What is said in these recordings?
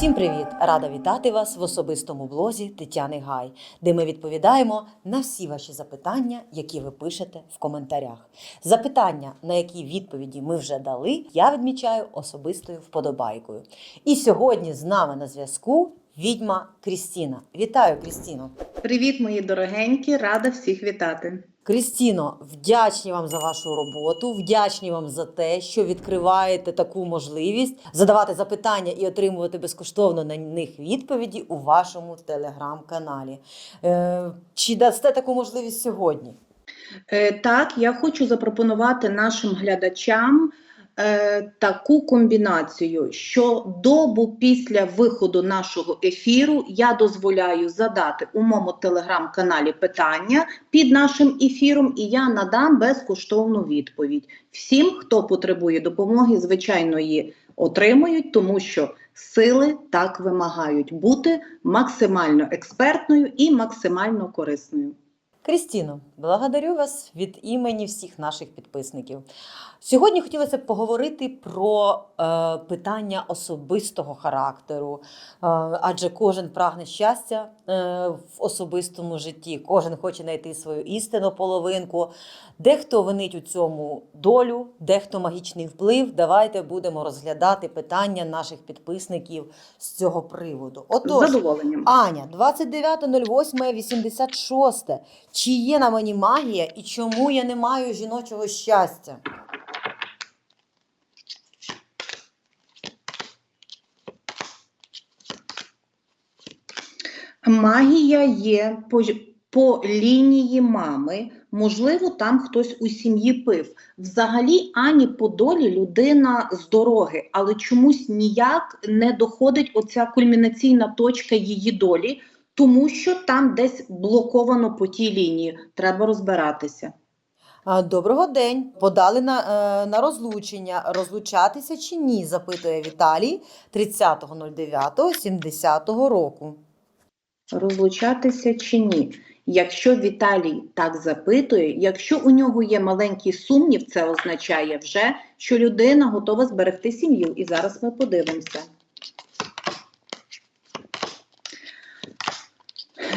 Усім привіт! Рада вітати вас в особистому блозі Тетяни Гай, де ми відповідаємо на всі ваші запитання, які ви пишете в коментарях. Запитання, на які відповіді ми вже дали, я відмічаю особистою вподобайкою. І сьогодні з нами на зв'язку відьма Крістіна. Вітаю, Крістіно! Привіт, мої дорогенькі, рада всіх вітати. Крістіно, вдячні вам за вашу роботу, вдячні вам за те, що відкриваєте таку можливість задавати запитання і отримувати безкоштовно на них відповіді у вашому телеграм-каналі. Е, чи дасте таку можливість сьогодні? Е, так, я хочу запропонувати нашим глядачам е, таку комбінацію, що добу після виходу нашого ефіру я дозволяю задати у моєму телеграм-каналі питання під нашим ефіром, і я надам безкоштовну відповідь. Всім, хто потребує допомоги, звичайно, її отримують, тому що сили так вимагають бути максимально експертною і максимально корисною. Крістіно, благодарю вас від імені всіх наших підписників. Сьогодні хотілося б поговорити про е, питання особистого характеру, е, адже кожен прагне щастя в особистому житті, кожен хоче знайти свою істинну половинку. Дехто винить у цьому долю, дехто магічний вплив. Давайте будемо розглядати питання наших підписників з цього приводу. Отож, задоволенням. Аня, 29.08.86. Чи є на мені магія і чому я не маю жіночого щастя? Магія є по, по лінії мами. Можливо, там хтось у сім'ї пив. Взагалі, ані по долі людина з дороги, але чомусь ніяк не доходить оця кульмінаційна точка її долі, тому що там десь блоковано по тій лінії. Треба розбиратися. Доброго день. Подали на, е, на розлучення. Розлучатися чи ні? запитує Віталій 30.09.70 року. Розлучатися чи ні? Якщо Віталій так запитує, якщо у нього є маленький сумнів, це означає вже, що людина готова зберегти сім'ю. І зараз ми подивимося.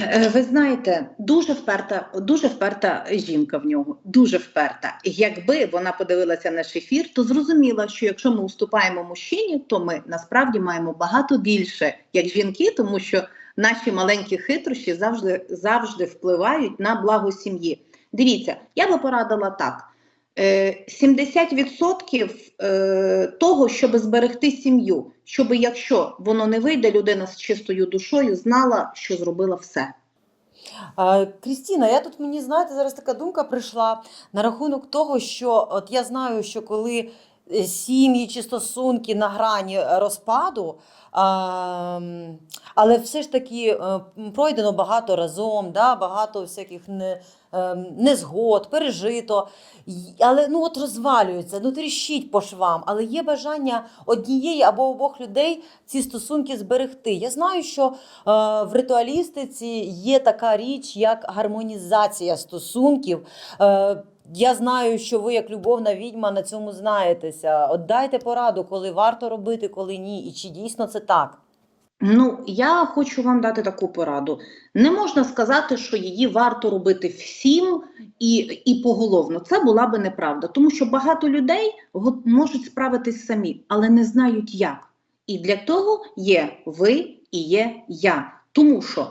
Е, Ви знаєте, дуже вперта, дуже вперта жінка в нього, дуже вперта. Якби вона подивилася наш ефір, то зрозуміла, що якщо ми уступаємо мужчині, то ми насправді маємо багато більше як жінки, тому що наші маленькі хитрощі завжди, завжди впливають на благо сім'ї. Дивіться, я би порадила так. Е, 70% е, того, щоб зберегти сім'ю, щоб якщо воно не вийде, людина з чистою душою знала, що зробила все. Крістіна, я тут мені знаєте, зараз така думка прийшла на рахунок того, що от я знаю, що коли е, сім'ї чи стосунки на грані розпаду, але все ж таки е, пройдено багато разом, да, багато всяких не, е, незгод, пережито. Але ну от розвалюється, ну тріщить по швам, але є бажання однієї або обох людей ці стосунки зберегти. Я знаю, що е, в ритуалістиці є така річ, як гармонізація стосунків. Я знаю, що ви, як любовна відьма, на цьому знаєтеся. От дайте пораду, коли варто робити, коли ні, і чи дійсно це так. Ну, я хочу вам дати таку пораду. Не можна сказати, що її варто робити всім і, і поголовно. Це була би неправда, тому що багато людей можуть справитись самі, але не знають як. І для того є ви і є я. Тому що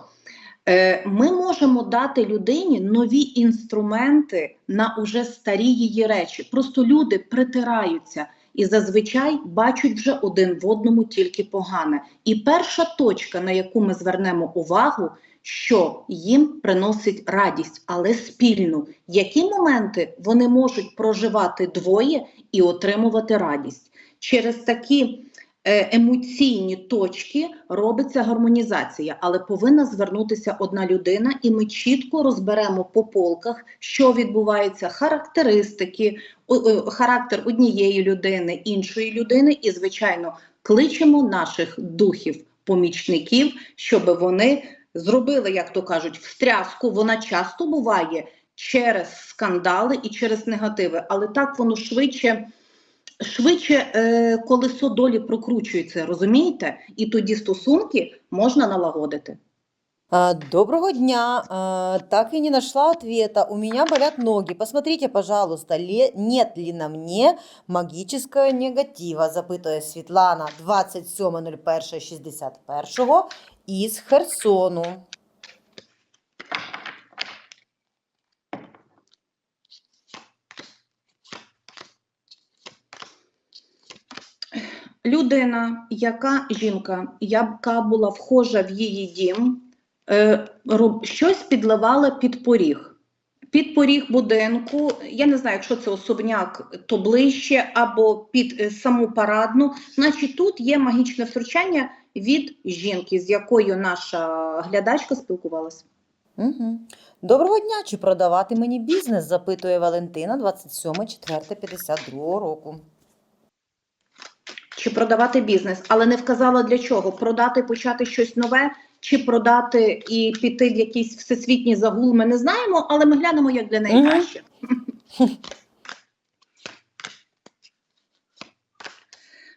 ми можемо дати людині нові інструменти на уже старі її речі. Просто люди притираються і зазвичай бачать вже один в одному тільки погане. І перша точка, на яку ми звернемо увагу, що їм приносить радість, але спільну. Які моменти вони можуть проживати двоє і отримувати радість? Через такі е, емоційні точки робиться гармонізація, але повинна звернутися одна людина, і ми чітко розберемо по полках, що відбувається, характеристики, о, характер однієї людини, іншої людини, і, звичайно, кличемо наших духів, помічників, щоб вони зробили, як то кажуть, встряску. Вона часто буває через скандали і через негативи, але так воно швидше швидше е, колесо долі прокручується, розумієте? І тоді стосунки можна налагодити. Доброго дня. Так и не нашла ответа. У меня болят ноги. Посмотрите, пожалуйста, ле- нет ли на мне магического негатива, запитує Світлана 27.01.61 із Херсону. Людина, яка жінка, яка була вхожа в її дім, е, щось підливала під поріг. Під поріг будинку, я не знаю, якщо це особняк, то ближче, або під е, саму парадну. Значить, тут є магічне втручання від жінки, з якою наша глядачка спілкувалася. Угу. Доброго дня. Чи продавати мені бізнес? запитує Валентина 27.04.52 року. Чи продавати бізнес, але не вказала для чого. Продати, почати щось нове, чи продати і піти в якийсь всесвітній загул, ми не знаємо, але ми глянемо, як для неї краще.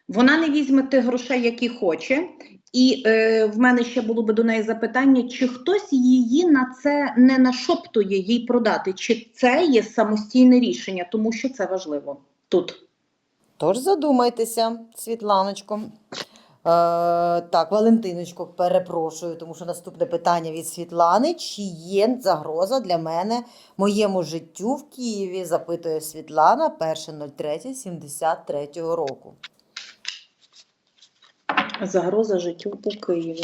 Вона не візьме тих грошей, які хоче. І е, в мене ще було би до неї запитання, чи хтось її на це не нашоптує їй продати, чи це є самостійне рішення, тому що це важливо тут. Тож задумайтеся, Світланочко. Е, так, Валентиночко, перепрошую, тому що наступне питання від Світлани. Чи є загроза для мене моєму життю в Києві? запитує Світлана 1.03.73 року. Загроза життю у Києві.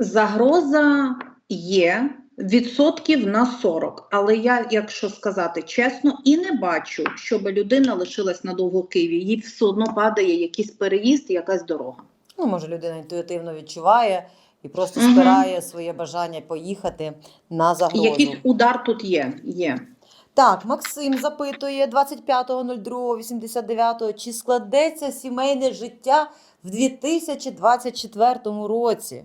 Загроза є відсотків на 40, але я, якщо сказати чесно, і не бачу, щоб людина лишилась надовго в Києві. Їй все одно падає якийсь переїзд, якась дорога. Ну, може, людина інтуїтивно відчуває і просто спирає своє бажання поїхати на загрозу. якийсь удар тут є. є. Так, Максим запитує 25.02.89, чи складеться сімейне життя в 2024 році?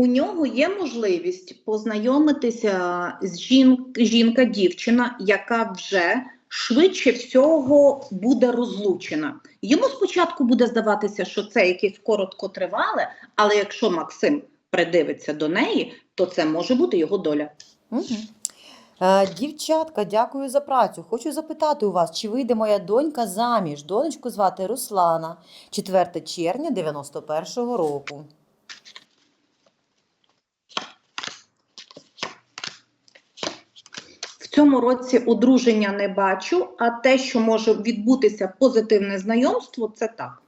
У нього є можливість познайомитися з жін... жінка, дівчина, яка вже швидше всього буде розлучена. Йому спочатку буде здаватися, що це якесь короткотривале, але якщо Максим придивиться до неї, то це може бути його доля. Е, дівчатка, дякую за працю. Хочу запитати у вас, чи вийде моя донька заміж? Донечку звати Руслана, 4 червня 91-го року. Цьому році одруження не бачу, а те, що може відбутися позитивне знайомство, це так.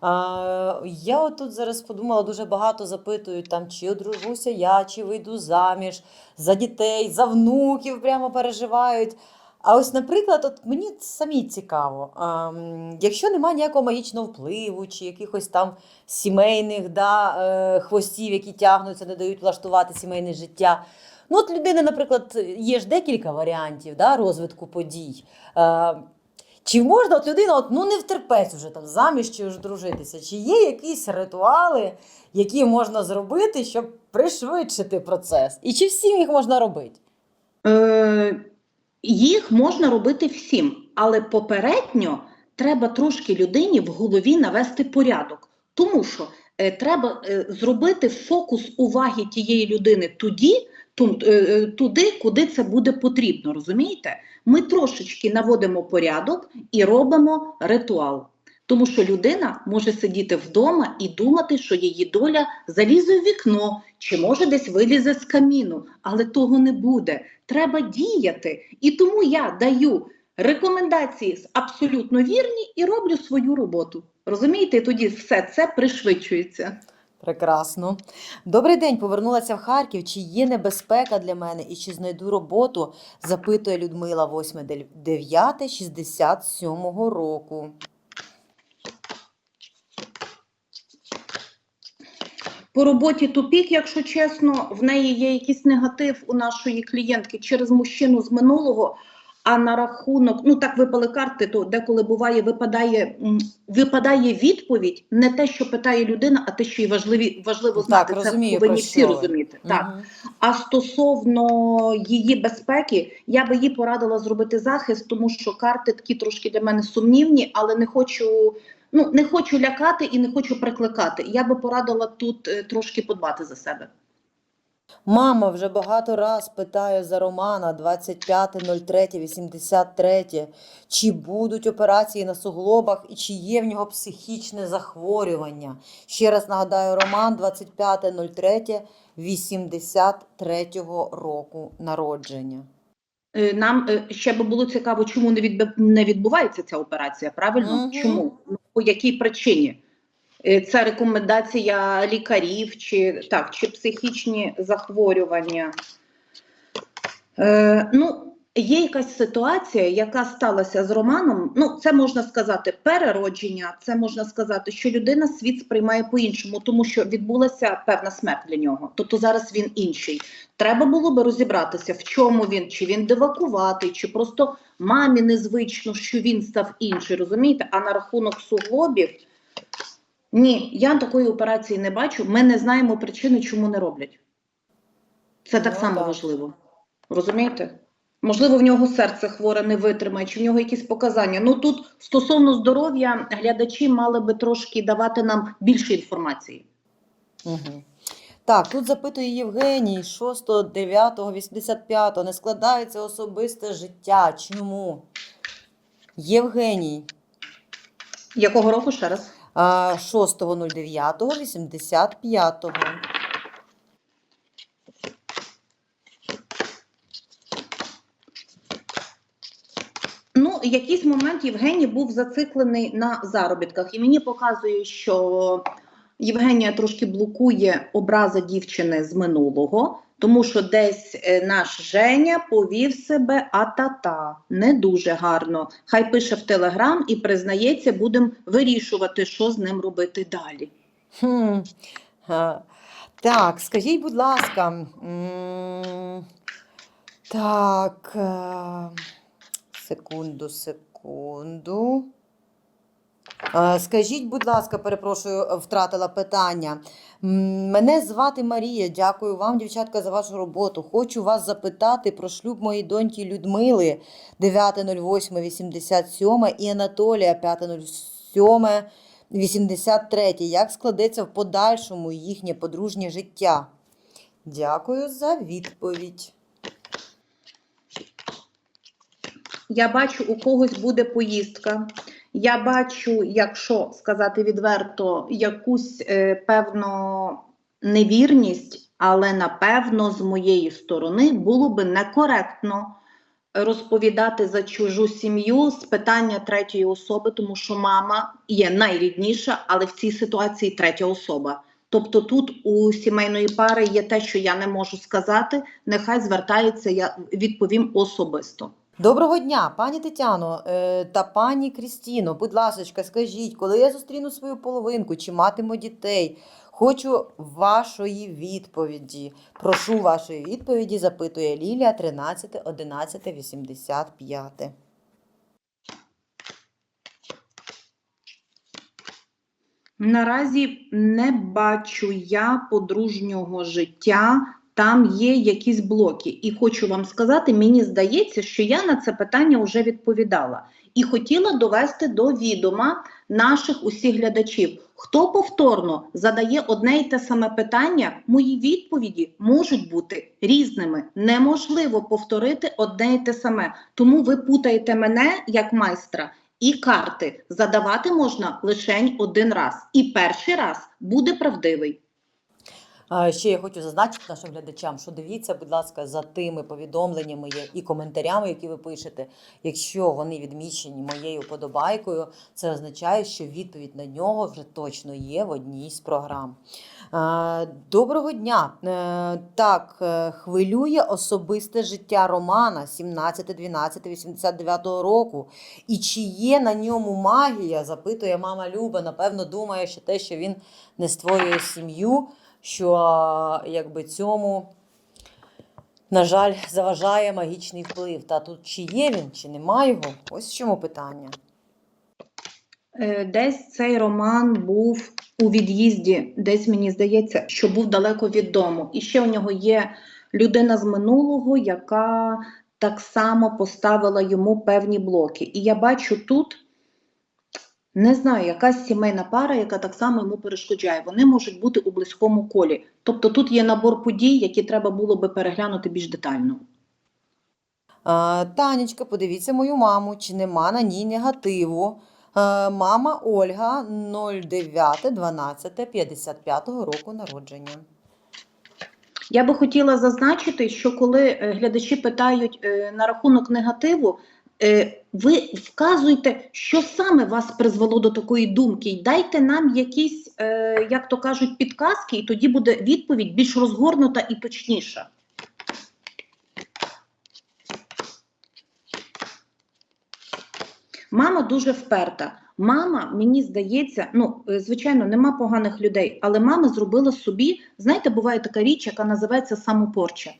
А, я отут зараз подумала, дуже багато запитують там, чи одружуся я, чи вийду заміж, за дітей, за внуків прямо переживають. А ось, наприклад, от мені самі цікаво, а, якщо немає ніякого магічного впливу, чи якихось там сімейних да, е, хвостів, які тягнуться, не дають влаштувати сімейне життя. Ну, от людини, наприклад, є ж декілька варіантів да, розвитку подій. Е, чи можна от людина от, ну, не втерпець вже там заміж чи ж дружитися? Чи є якісь ритуали, які можна зробити, щоб пришвидшити процес? І чи всім їх можна робити? Е, їх можна робити всім, але попередньо треба трошки людині в голові навести порядок. Тому що е, треба е, зробити фокус уваги тієї людини тоді, туди, куди це буде потрібно. Розумієте? Ми трошечки наводимо порядок і робимо ритуал. Тому що людина може сидіти вдома і думати, що її доля залізе в вікно, чи може десь вилізе з каміну, але того не буде. Треба діяти. І тому я даю рекомендації абсолютно вірні і роблю свою роботу. Розумієте, І тоді все це пришвидшується. Прекрасно. Добрий день, повернулася в Харків. Чи є небезпека для мене і чи знайду роботу? запитує Людмила 8.9.67 року. По роботі тупік, якщо чесно, в неї є якийсь негатив у нашої клієнтки через мужчину з минулого, А на рахунок, ну так випали карти, то деколи буває, випадає, випадає відповідь, не те, що питає людина, а те, що їй важливі, важливо Так, знати. розумію, Це повинні всі розуміти. Так. А стосовно її безпеки, я би їй порадила зробити захист, тому що карти такі трошки для мене сумнівні, але не хочу. Ну, не хочу лякати і не хочу прикликати. Я би порадила тут е, трошки подбати за себе. Мама вже багато раз питає за Романа 25.03.83, чи будуть операції на суглобах і чи є в нього психічне захворювання. Ще раз нагадаю, Роман 25.03.83 року народження. Е, Нам е, ще би було цікаво, чому не відб- відбувається ця операція. Правильно? Мгм. Чому? Ну, по якій причині? Е, Це рекомендація лікарів, чи так, чи психічні захворювання. Е, ну, є якась ситуація, яка сталася з Романом. Ну, це можна сказати переродження, це можна сказати, що людина світ сприймає по-іншому, тому що відбулася певна смерть для нього. Тобто зараз він інший. Треба було би розібратися, в чому він, чи він дивакуватий, чи просто мамі незвично, що він став інший. Розумієте? А на рахунок суглобів. Ні, я такої операції не бачу. Ми не знаємо причини, чому не роблять. Це так Ну, само так. важливо. Розумієте? Можливо, в нього серце хворе не витримає, чи в нього якісь показання. Ну тут стосовно здоров'я глядачі мали би трошки давати нам більше інформації. Угу. Так, тут запитує Євгеній 6, 9, 85. Не складається особисте життя. Чому? Євгеній Якого року ще раз? А, 6.09, 85. Ну, якийсь момент Євгеній був зациклений на заробітках, і мені показує, що Євгенія трошки блокує образа дівчини з минулого, тому що десь е, наш Женя повів себе а-та-та, не дуже гарно. Хай пише в Телеграм і признається, будемо вирішувати, що з ним робити далі. Хм. Так, скажіть, будь ласка. Так. е, Секунду, секунду. Е, Скажіть, будь ласка, перепрошую, е, втратила питання. Мене звати Марія. Дякую вам, дівчатка, за вашу роботу. Хочу вас запитати про шлюб моєї доньки Людмили 9.08.87 і Анатолія 5.07.83. Як складеться в подальшому їхнє подружнє життя? Дякую за відповідь. Я бачу, у когось буде поїздка. Я бачу, якщо сказати відверто, якусь е, певну невірність, але напевно з моєї сторони було би некоректно розповідати за чужу сім'ю з питання третьої особи, тому що мама є найрідніша, але в цій ситуації третя особа. Тобто тут у сімейної пари є те, що я не можу сказати. Нехай звертається, я відповім особисто. Доброго дня, пані Тетяно е, та пані Крістіно. Будь ласка, скажіть, коли я зустріну свою половинку чи матиму дітей? Хочу вашої відповіді. Прошу вашої відповіді, запитує Лілія 13 11 85. Наразі не бачу я подружнього життя. Там є якісь блоки, і хочу вам сказати, мені здається, що я на це питання вже відповідала і хотіла довести до відома наших усіх глядачів. Хто повторно задає одне й те саме питання, мої відповіді можуть бути різними. Неможливо повторити одне й те саме. Тому ви путаєте мене як майстра. І карти задавати можна лише один раз. І перший раз буде правдивий. Ще я хочу зазначити нашим глядачам, що дивіться, будь ласка, за тими повідомленнями і коментарями, які ви пишете. Якщо вони відмічені моєю подобайкою, це означає, що відповідь на нього вже точно є в одній з програм. Доброго дня! Е, Так, е, хвилює особисте життя Романа 17.12.89 року. І чи є на ньому магія? запитує мама Люба. Напевно, думає, що те, що він не створює сім'ю, що якби цьому на жаль, заважає магічний вплив. Та тут чи є він, чи нема його? Ось в чому питання. Е, Десь цей роман був у від'їзді, десь мені здається, що був далеко від дому. І ще у нього є людина з минулого, яка так само поставила йому певні блоки. І я бачу тут, не знаю, якась сімейна пара, яка так само йому перешкоджає. Вони можуть бути у близькому колі. Тобто тут є набор подій, які треба було би переглянути більш детально. А, Танечка, подивіться мою маму, чи нема на ній негативу. А, мама Ольга 09.12.55 року народження. Я би хотіла зазначити, що коли е, глядачі питають е, на рахунок негативу, ви вказуйте, що саме вас призвело до такої думки, і дайте нам якісь, е, як то кажуть, підказки, і тоді буде відповідь більш розгорнута і точніша. Мама дуже вперта. Мама, мені здається, ну е, звичайно, нема поганих людей, але мама зробила собі. Знаєте, буває така річ, яка називається самопорча.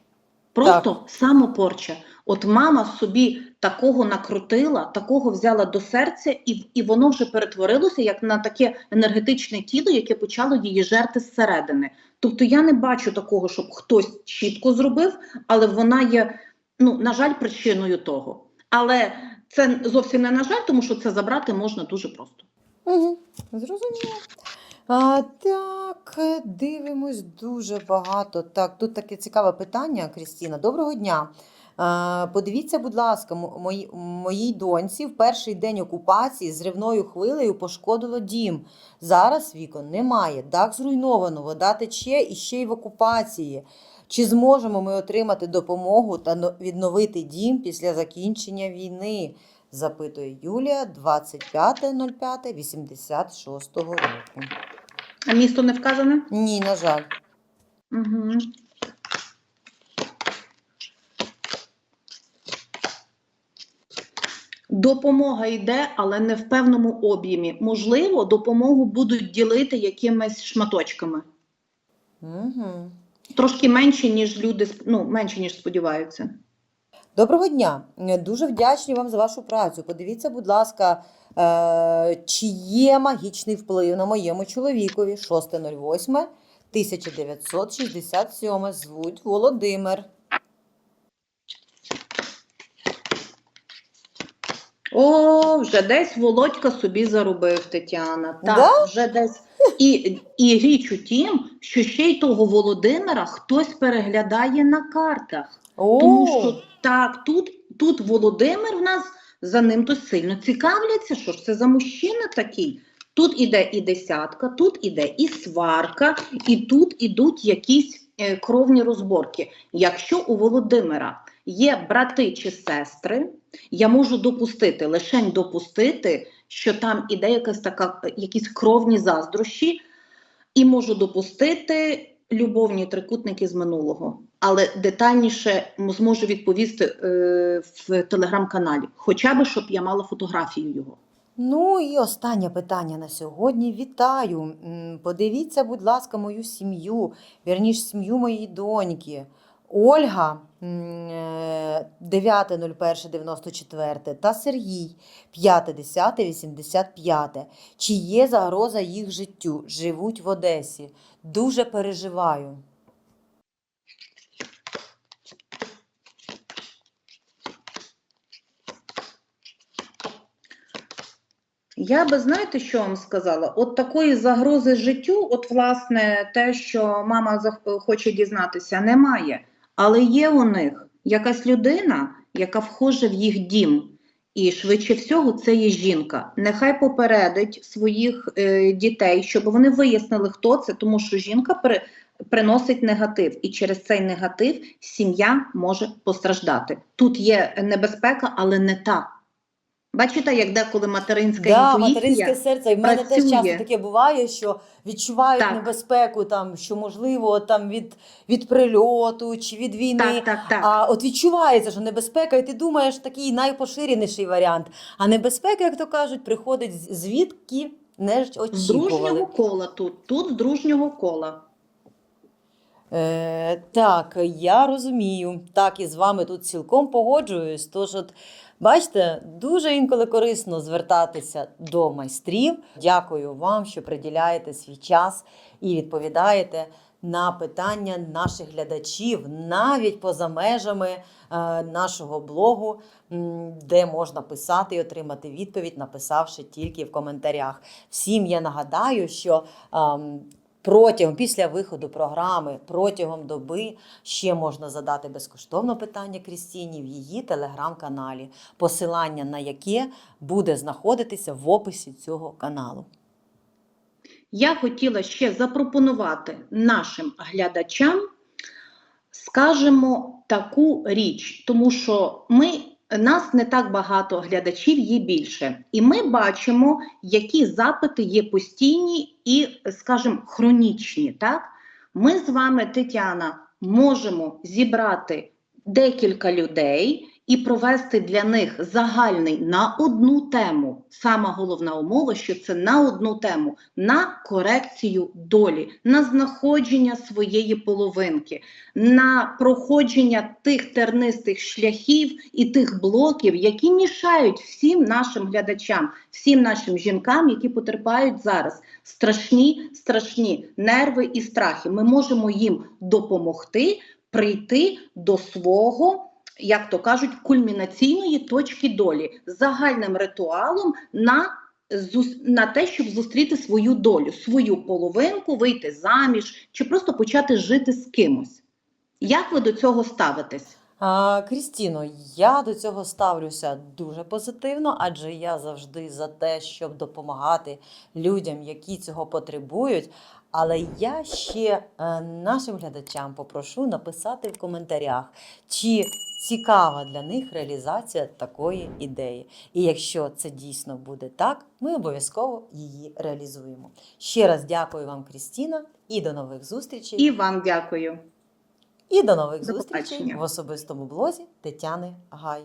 Просто самопорча. От мама собі такого накрутила, такого взяла до серця, і, і воно вже перетворилося як на таке енергетичне тіло, яке почало її жерти зсередини. Тобто я не бачу такого, щоб хтось чітко зробив, але вона є, ну, на жаль, причиною того. Але це зовсім не на жаль, тому що це забрати можна дуже просто. Угу, зрозуміло. А, так, дивимось дуже багато. Так, тут таке цікаве питання, Крістіна. Доброго дня. А, подивіться, будь ласка, мої, моїй доньці в перший день окупації зривною хвилею пошкодило дім. Зараз вікон немає, дах зруйновано, вода тече і ще й в окупації. Чи зможемо ми отримати допомогу та відновити дім після закінчення війни? Запитує Юлія 25.05.86 року. А місто не вказане? Ні, на жаль. Угу. Допомога йде, але не в певному об'ємі. Можливо, допомогу будуть ділити якимись шматочками. Угу. Трошки менше, ніж люди ну, менше, ніж сподіваються. Доброго дня. Дуже вдячні вам за вашу працю. Подивіться, будь ласка, е, чи є магічний вплив на моєму чоловікові 6.08 1967 звуть Володимир. О, вже десь Володька собі заробив Тетяна. Так, Да? вже десь. І, і річ у тім, що ще й того Володимира хтось переглядає на картах. О, Тому що так, тут, тут Володимир в нас за ним то сильно цікавляться, що ж це за мужчина такий. Тут іде і десятка, тут іде і сварка, і тут ідуть якісь е, кровні розборки. Якщо у Володимира є брати чи сестри, я можу допустити, лишень допустити, що там іде якась така, якісь кровні заздрощі, і можу допустити любовні трикутники з минулого. Але детальніше зможу відповісти е, в телеграм-каналі, хоча би щоб я мала фотографію його. Ну і останнє питання на сьогодні. Вітаю. Подивіться, будь ласка, мою сім'ю, вірніш, сім'ю моєї доньки. Ольга м, е, 9.01.94 та Сергій 5.10.85. Чи є загроза їх життю? Живуть в Одесі. Дуже переживаю. Я би знаєте, що вам сказала? От такої загрози життю, от власне, те, що мама хоче дізнатися, немає. Але є у них якась людина, яка вхоже в їх дім. І швидше всього це є жінка. Нехай попередить своїх е, дітей, щоб вони вияснили, хто це, тому що жінка при, приносить негатив, і через цей негатив сім'я може постраждати. Тут є небезпека, але не та. Бачите, як деколи материнська Да, інтуїція материнське серце. І в мене теж часто таке буває, що відчувають Так. небезпеку, там, що можливо там від, від прильоту чи від війни. Так, так, так. А от відчувається, що небезпека, і ти думаєш такий найпоширеніший варіант. А небезпека, як то кажуть, приходить звідки не ж з дружнього кола тут, тут з дружнього кола. Е, так, я розумію. Так, і з вами тут цілком погоджуюсь. Тож, от, бачите, дуже інколи корисно звертатися до майстрів. Дякую вам, що приділяєте свій час і відповідаєте на питання наших глядачів, навіть поза межами е, нашого блогу, де можна писати і отримати відповідь, написавши тільки в коментарях. Всім я нагадаю, що. Протягом після виходу програми, протягом доби ще можна задати безкоштовно питання Крістіні в її телеграм-каналі, посилання на яке буде знаходитися в описі цього каналу. Я хотіла ще запропонувати нашим глядачам, скажімо, таку річ, тому що ми, нас не так багато глядачів, є більше. І ми бачимо, які запити є постійні і, скажімо, хронічні. Так? Ми з вами, Тетяна, можемо зібрати декілька людей і провести для них загальний на одну тему. Сама головна умова, що це на одну тему, на корекцію долі, на знаходження своєї половинки, на проходження тих тернистих шляхів і тих блоків, які мішають всім нашим глядачам, всім нашим жінкам, які потерпають зараз страшні, страшні нерви і страхи. Ми можемо їм допомогти прийти до свого. Як то кажуть, кульмінаційної точки долі загальним ритуалом на, на те, щоб зустріти свою долю, свою половинку, вийти заміж чи просто почати жити з кимось. Як ви до цього ставитесь? А, Крістіно, я до цього ставлюся дуже позитивно, адже я завжди за те, щоб допомагати людям, які цього потребують. Але я ще е, нашим глядачам попрошу написати в коментарях, чи цікава для них реалізація такої ідеї. І якщо це дійсно буде так, ми обов'язково її реалізуємо. Ще раз дякую вам, Крістіна, і до нових зустрічей. І вам дякую. І до нових До зустрічей побачення. в особистому блозі Тетяни Гай.